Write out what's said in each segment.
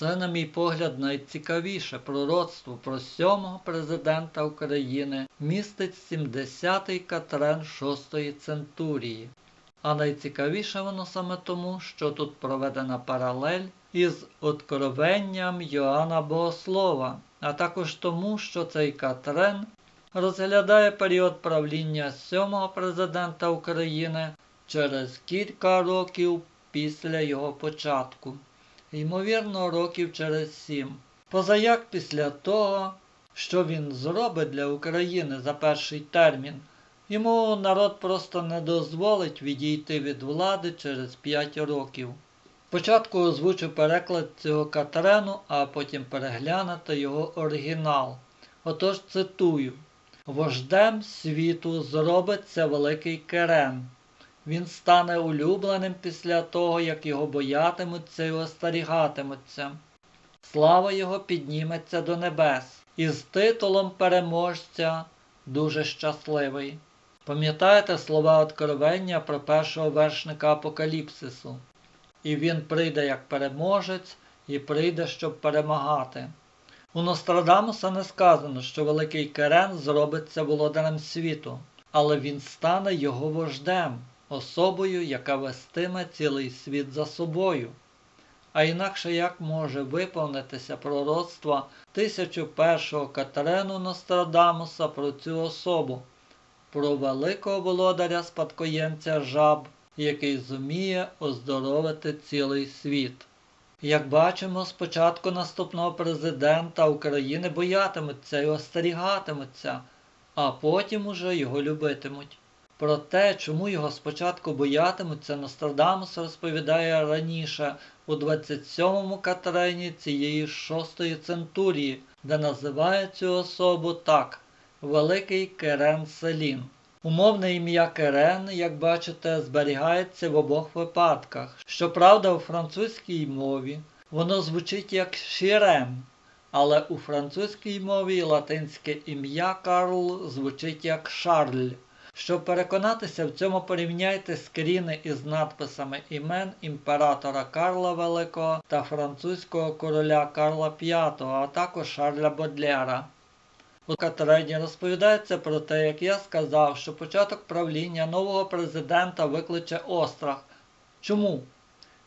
Це, на мій погляд, найцікавіше пророцтво про сьомого президента України містить 70-й катрен 6-ї центурії. А найцікавіше воно саме тому, що тут проведена паралель із откровенням Йоанна Богослова, а також тому, що цей катрен розглядає період правління сьомого президента України через кілька років після його початку, ймовірно, років через сім. Позаяк після того, що він зробить для України за перший термін, йому народ просто не дозволить відійти від влади через 5 років. Спочатку озвучу переклад цього катрену, а потім переглянути його оригінал. Отож цитую: Вождем світу зробиться великий керен. Він стане улюбленим після того, як його боятимуться і остерігатимуться. Слава його підніметься до небес, і з титулом переможця дуже щасливий. Пам'ятаєте слова откровення про першого вершника Апокаліпсису? І він прийде як переможець, і прийде, щоб перемагати. У Нострадамуса не сказано, що великий Керен зробиться володарем світу, але він стане його вождем, особою, яка вестиме цілий світ за собою. А інакше як може виповнитися пророцтво 1001-го Катерину Нострадамуса про цю особу, про великого володаря спадкоємця жаб, який зуміє оздоровити цілий світ. Як бачимо, спочатку наступного президента України боятимуться і остерігатимуться, а потім уже його любитимуть. Про те, чому його спочатку боятимуться, Нострадамус розповідає раніше у 27-му катрені цієї шостої центурії, де називає цю особу так Великий Керен Селін. Умовне ім'я Керен, як бачите, зберігається в обох випадках. Щоправда, у французькій мові воно звучить як Шірен, але у французькій мові латинське ім'я Карл звучить як Шарль. Щоб переконатися в цьому, порівняйте скріни із надписами імен імператора Карла Великого та французького короля Карла V, а також Шарля Бодлера. У Катерині розповідається про те, як я сказав, що початок правління нового президента викличе острах. Чому?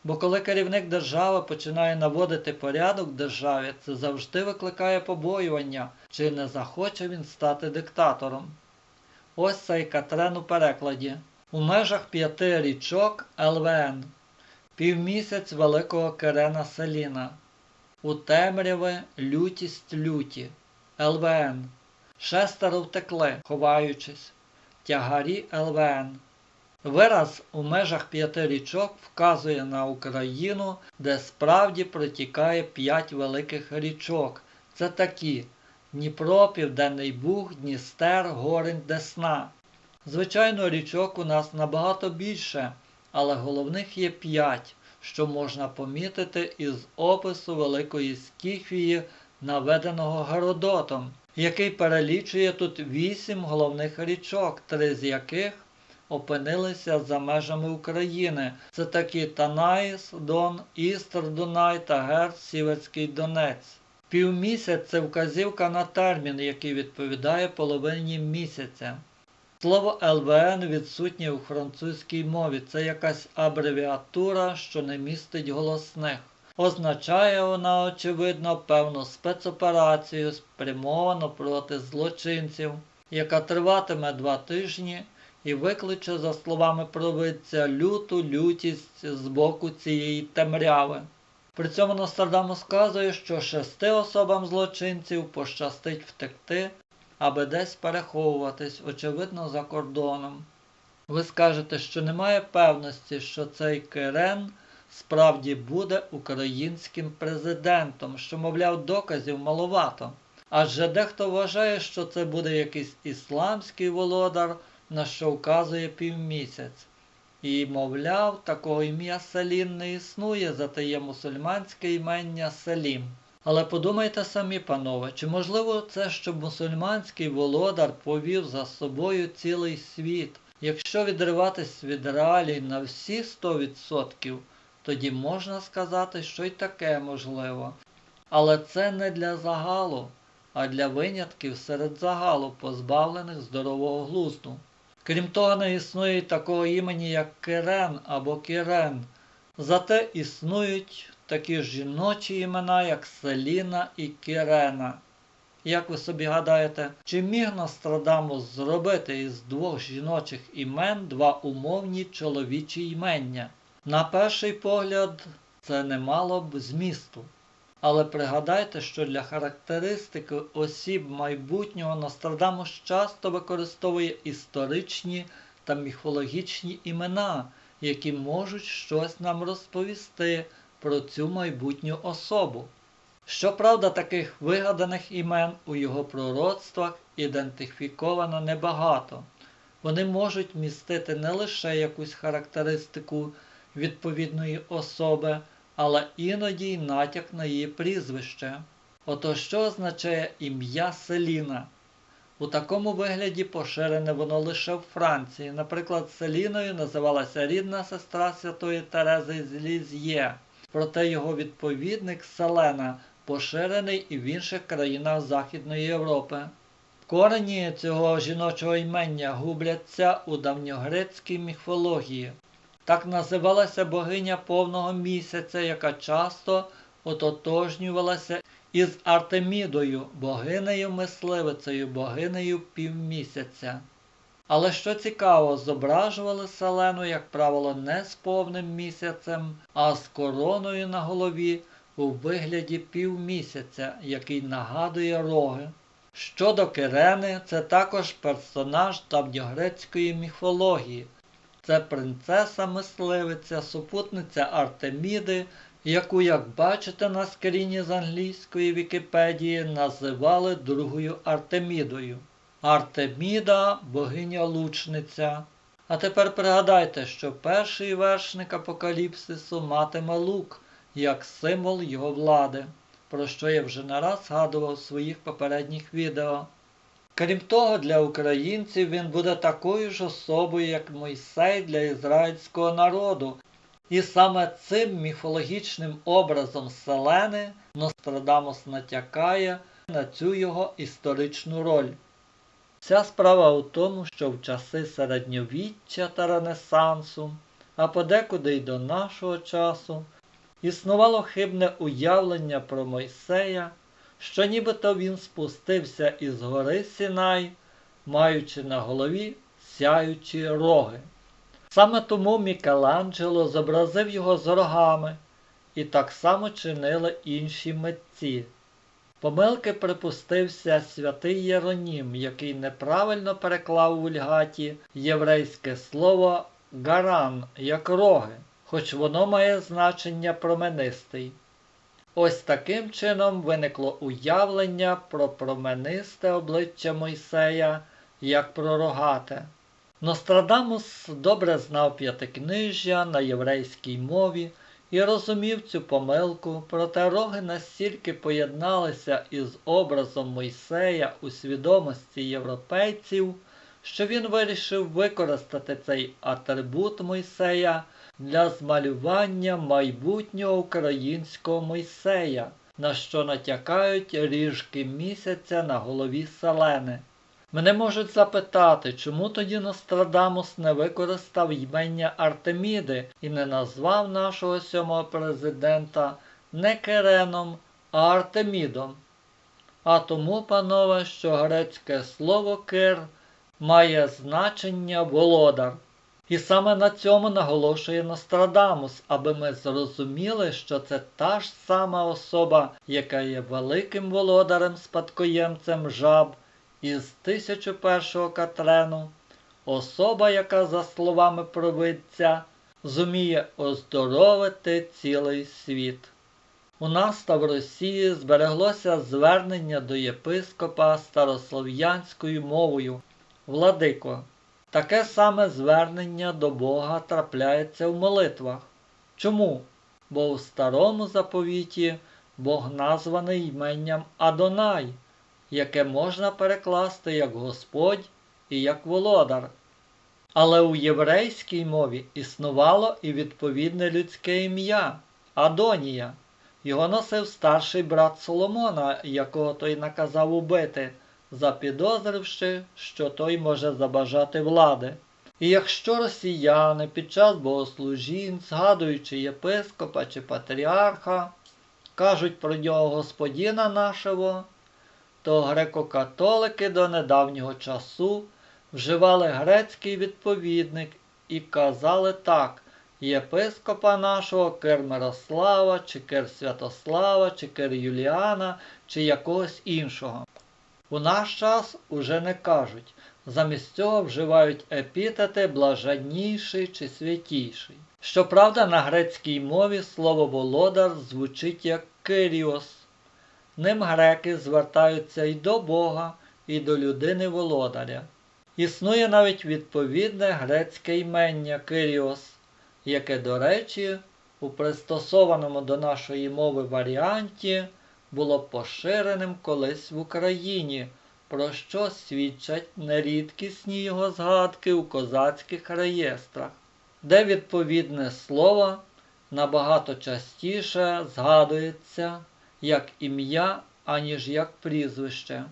Бо коли керівник держави починає наводити порядок в державі, це завжди викликає побоювання, чи не захоче він стати диктатором. Ось цей Катрен у перекладі. У межах п'яти річок ЛВН. Півмісяць великого Керена Селіна. У темряви лютість люті. ЛВН. Шестеро втекли, ховаючись. Тягарі ЛВН. Вираз у межах п'яти річок вказує на Україну, де справді протікає п'ять великих річок. Це такі Дніпро, Південний Буг, Дністер, Горень, Десна. Звичайно, річок у нас набагато більше, але головних є п'ять, що можна помітити із опису Великої Скіфії, наведеного Геродотом, який перелічує тут вісім головних річок, три з яких опинилися за межами України. Це такі Танаїс, Дон, Істр, Дунай та Герц, Сіверський Донець. Півмісяць це вказівка на термін, який відповідає половині місяця. Слово ЛВН відсутнє у французькій мові. Це якась абревіатура, що не містить голосних. Означає вона, очевидно, певну спецоперацію, спрямовану проти злочинців, яка триватиме два тижні і викличе, за словами провидця, люту лютість з боку цієї темряви. При цьому Нострадамус сказує, що шести особам злочинців пощастить втекти, аби десь переховуватись, очевидно, за кордоном. Ви скажете, що немає певності, що цей Керен справді буде українським президентом, що, мовляв, доказів маловато. Адже дехто вважає, що це буде якийсь ісламський володар, на що вказує півмісяць. І, мовляв, такого ім'я Селін не існує, зате є мусульманське імення Селім. Але подумайте самі, панове, чи можливо це, щоб мусульманський володар повів за собою цілий світ? Якщо відриватись від реалій на всі 100%, тоді можна сказати, що й таке можливо. Але це не для загалу, а для винятків серед загалу, позбавлених здорового глузду. Крім того, не існує такого імені, як Кирен або Кірен. Зате існують такі жіночі імена, як Селіна і Кірена. Як ви собі гадаєте, чи міг Нострадамус зробити із двох жіночих імен два умовні чоловічі імення? На перший погляд, це не мало б змісту. Але пригадайте, що для характеристики осіб майбутнього Нострадамус часто використовує історичні та міфологічні імена, які можуть щось нам розповісти про цю майбутню особу. Щоправда, таких вигаданих імен у його пророцтвах ідентифіковано небагато. Вони можуть містити не лише якусь характеристику відповідної особи, але іноді й натяк на її прізвище. Ото що означає ім'я Селіна? У такому вигляді поширене воно лише в Франції. Наприклад, Селіною називалася рідна сестра святої Терези з Ліз'є, проте його відповідник Селена поширений і в інших країнах Західної Європи. Корені цього жіночого імення губляться у давньогрецькій міфології. Так називалася богиня повного місяця, яка часто ототожнювалася із Артемідою, богинею мисливицею, богинею півмісяця. Але що цікаво, зображували Селену, як правило, не з повним місяцем, а з короною на голові у вигляді півмісяця, який нагадує роги. Щодо Кирени, це також персонаж давньогрецької міфології. Це принцеса-мисливиця, супутниця Артеміди, яку, як бачите на скріні з англійської Вікіпедії, називали другою Артемідою. Артеміда богиня лучниця. А тепер пригадайте, що перший вершник апокаліпсису матиме лук як символ його влади, про що я вже не раз згадував в своїх попередніх відео. Крім того, для українців він буде такою ж особою, як Мойсей для ізраїльського народу, і саме цим міфологічним образом Селени Нострадамус натякає на цю його історичну роль. Вся справа у тому, що в часи середньовіччя та Ренесансу, а подекуди й до нашого часу, існувало хибне уявлення про Мойсея, що нібито він спустився із гори Сінай, маючи на голові сяючі роги. Саме тому Мікеланджело зобразив його з рогами, і так само чинили інші митці. Помилки припустився святий Єронім, який неправильно переклав у вульгаті єврейське слово гаран як роги, хоч воно має значення променистий. Ось таким чином виникло уявлення про променисте обличчя Мойсея як про рогате. Нострадамус добре знав п'ятикнижжя на єврейській мові і розумів цю помилку, проте роги настільки поєдналися із образом Мойсея у свідомості європейців, що він вирішив використати цей атрибут Мойсея для змалювання майбутнього українського Мойсея, на що натякають ріжки місяця на голові Селени. Мене можуть запитати, чому тоді Нострадамус не використав ймення Артеміди і не назвав нашого сьомого президента не Кереном, а Артемідом. А тому, панове, що грецьке слово кир має значення володар. І саме на цьому наголошує Нострадамус, аби ми зрозуміли, що це та ж сама особа, яка є великим володарем спадкоємцем жаб із 1001 Катрену, особа, яка, за словами провидця, зуміє оздоровити цілий світ. У нас та в Росії збереглося звернення до єпископа старослов'янською мовою Владико. Таке саме звернення до Бога трапляється в молитвах. Чому? Бо у старому заповіті Бог названий іменням Адонай, яке можна перекласти як Господь і як Володар. Але у єврейській мові існувало і відповідне людське ім'я Адонія. Його носив старший брат Соломона, якого той наказав убити, запідозривши, що той може забажати влади. І якщо росіяни під час богослужінь, згадуючи єпископа чи патріарха, кажуть про нього Господіна нашого, то греко-католики до недавнього часу вживали грецький відповідник і казали так єпископа нашого Кир Мирослава, чи Кир Святослава, чи Кир Юліана, чи якогось іншого. У наш час уже не кажуть, замість цього вживають епітети блаженніший чи святіший. Щоправда, на грецькій мові слово володар звучить як Киріос. Ним греки звертаються і до Бога, і до людини володаря. Існує навіть відповідне грецьке імення Киріос, яке, до речі, у пристосованому до нашої мови варіанті було поширеним колись в Україні, про що свідчать нерідкісні його згадки у козацьких реєстрах, де відповідне слово набагато частіше згадується як ім'я, аніж як прізвище.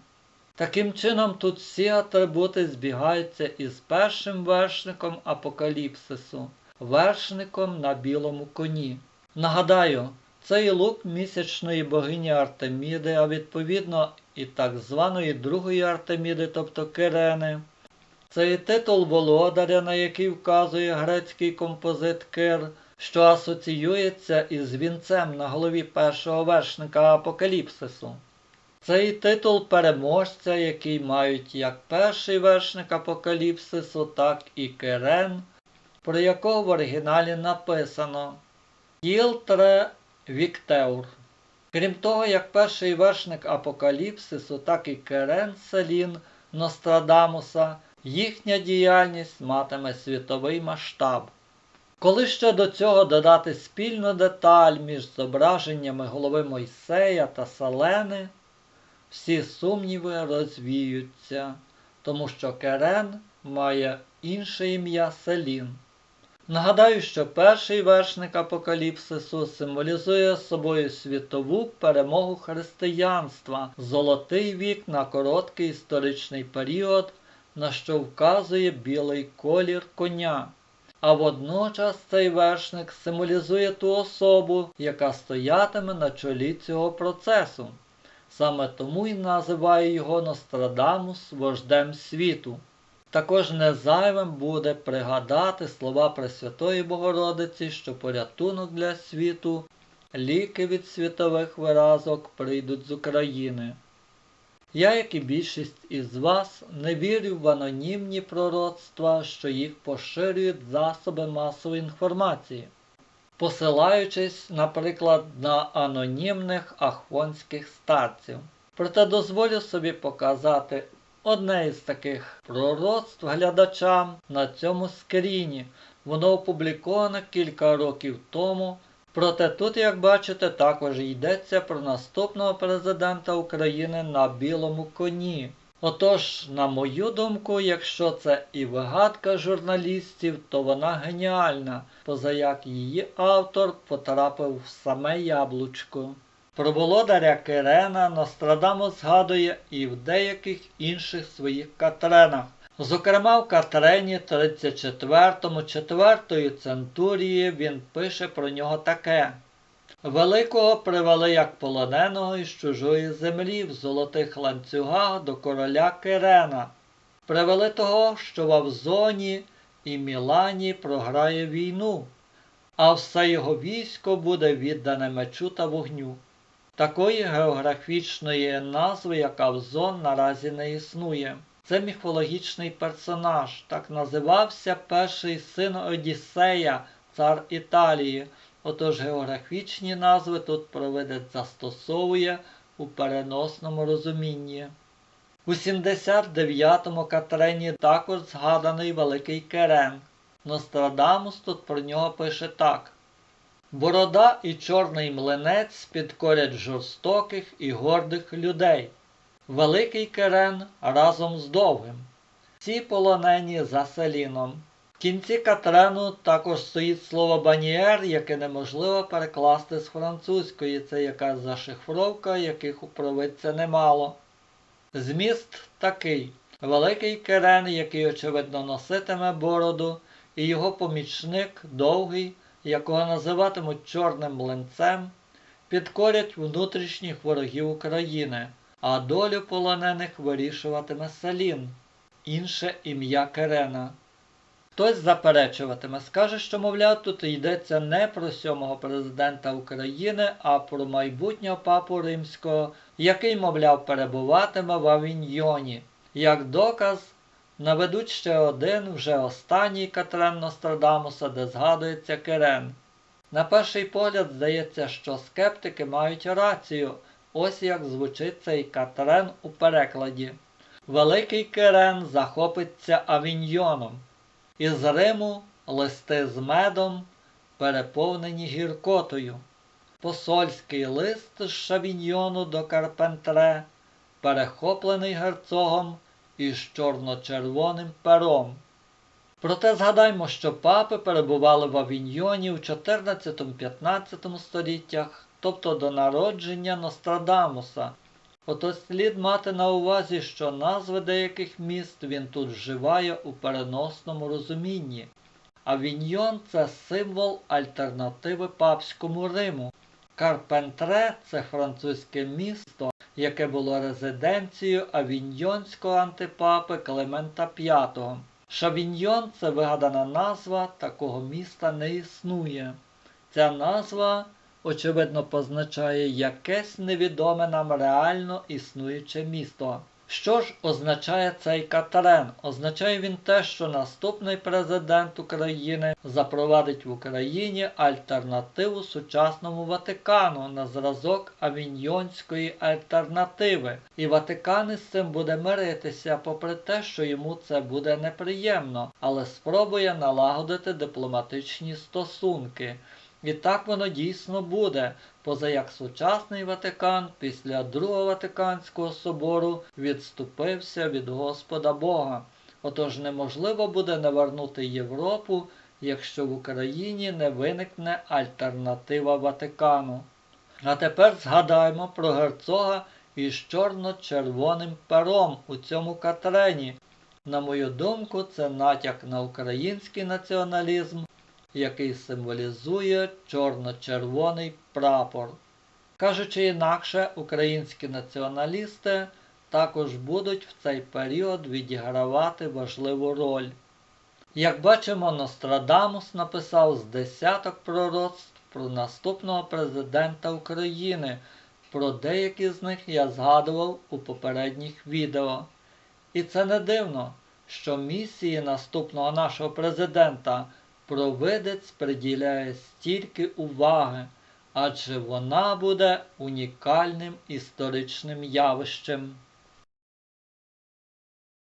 Таким чином, тут всі атрибути збігаються із першим вершником апокаліпсису, вершником на білому коні. Нагадаю, це і лук місячної богині Артеміди, а відповідно і так званої другої Артеміди, тобто Кирени. Це і титул володаря, на який вказує грецький композит Кир, що асоціюється із вінцем на голові першого вершника Апокаліпсису. Це і титул переможця, який мають як перший вершник Апокаліпсису, так і Керен, про якого в оригіналі написано Кілтре Віктеур. Крім того, як перший вершник Апокаліпсису, так і Керен Селін Нострадамуса, їхня діяльність матиме світовий масштаб. Коли ще до цього додати спільну деталь між зображеннями голови Мойсея та Салени, всі сумніви розвіються, тому що Керен має інше ім'я Селін. Нагадаю, що перший вершник Апокаліпсису символізує собою світову перемогу християнства, золотий вік на короткий історичний період, на що вказує білий колір коня. А водночас цей вершник символізує ту особу, яка стоятиме на чолі цього процесу. Саме тому й називає його Нострадамус вождем світу. Також незайвим буде пригадати слова Пресвятої Богородиці, що порятунок для світу, ліки від світових виразок прийдуть з України. Я, як і більшість із вас, не вірю в анонімні пророцтва, що їх поширюють засоби масової інформації, посилаючись, наприклад, на анонімних ахвонських старців. Проте дозволю собі показати одне із таких пророцтв глядачам на цьому скріні. Воно опубліковане кілька років тому. Проте тут, як бачите, також йдеться про наступного президента України на білому коні. Отож, на мою думку, якщо це і вигадка журналістів, то вона геніальна, позаяк її автор потрапив в саме яблучко. Про володаря Кирена Нострадамус згадує і в деяких інших своїх катренах. Зокрема, в Катрені 34 4 центурії він пише про нього таке. Великого привели як полоненого із чужої землі в золотих ланцюгах до короля Кирена. Привели того, що в Авзоні і Мілані програє війну, а все його військо буде віддане мечу та вогню. Такої географічної назви, як Авзон, наразі не існує. Це міфологічний персонаж, так називався перший син Одіссея, цар Італії. Отож географічні назви тут провидець застосовує у переносному розумінні. У 79-му Катрені також згаданий Великий Керен. Нострадамус тут про нього пише так. Борода і чорний млинець підкорять жорстоких і гордих людей. Великий Керен разом з довгим. Ці полонені за селіном. В кінці Катрену також стоїть слово баніер, яке неможливо перекласти з французької. Це якась зашифровка, яких у провидця немало. Зміст такий. Великий керен, який, очевидно, носитиме бороду, і його помічник довгий, якого називатимуть чорним млинцем, підкорять внутрішніх ворогів України, а долю полонених вирішуватиме Салін, інше ім'я Керена. Хтось заперечуватиме, скаже, що, мовляв, тут йдеться не про сьомого президента України, а про майбутнього папу римського, який, мовляв, перебуватиме в Авіньйоні. Як доказ, наведуть ще один, вже останній Катрен Нострадамуса, де згадується Керен. На перший погляд здається, що скептики мають рацію, ось як звучить цей Катрен у перекладі. Великий Керен захопиться Авіньйоном. Із Риму листи з медом, переповнені гіркотою. Посольський лист з Шавіньйону до Карпентре, перехоплений герцогом із чорно-червоним пером. Проте згадаймо, що папи перебували в Авіньйоні у 14-15 століттях, тобто до народження Нострадамуса. Отож слід мати на увазі, що назви деяких міст він тут вживає у переносному розумінні. Авіньйон це символ альтернативи папському Риму. Карпентре це французьке місто, яке було резиденцією авіньйонського антипапи Климента V. Шавіньйон це вигадана назва, такого міста не існує. Ця назва очевидно, позначає якесь невідоме нам реально існуюче місто. Що ж означає цей Катрен? Означає він те, що наступний президент України запровадить в Україні альтернативу сучасному Ватикану на зразок авіньйонської альтернативи. І Ватикан із цим буде миритися, попри те, що йому це буде неприємно, але спробує налагодити дипломатичні стосунки. І так воно дійсно буде, поза як сучасний Ватикан після Другого Ватиканського собору відступився від Господа Бога. Отож неможливо буде навернути Європу, якщо в Україні не виникне альтернатива Ватикану. А тепер згадаймо про герцога із чорно-червоним пером у цьому катрені. На мою думку, це натяк на український націоналізм який символізує чорно-червоний прапор. Кажучи інакше, українські націоналісти також будуть в цей період відігравати важливу роль. Як бачимо, Нострадамус написав з десяток пророцтв про наступного президента України. Про деякі з них я згадував у попередніх відео. І це не дивно, що місії наступного нашого президента провидець приділяє стільки уваги, адже вона буде унікальним історичним явищем.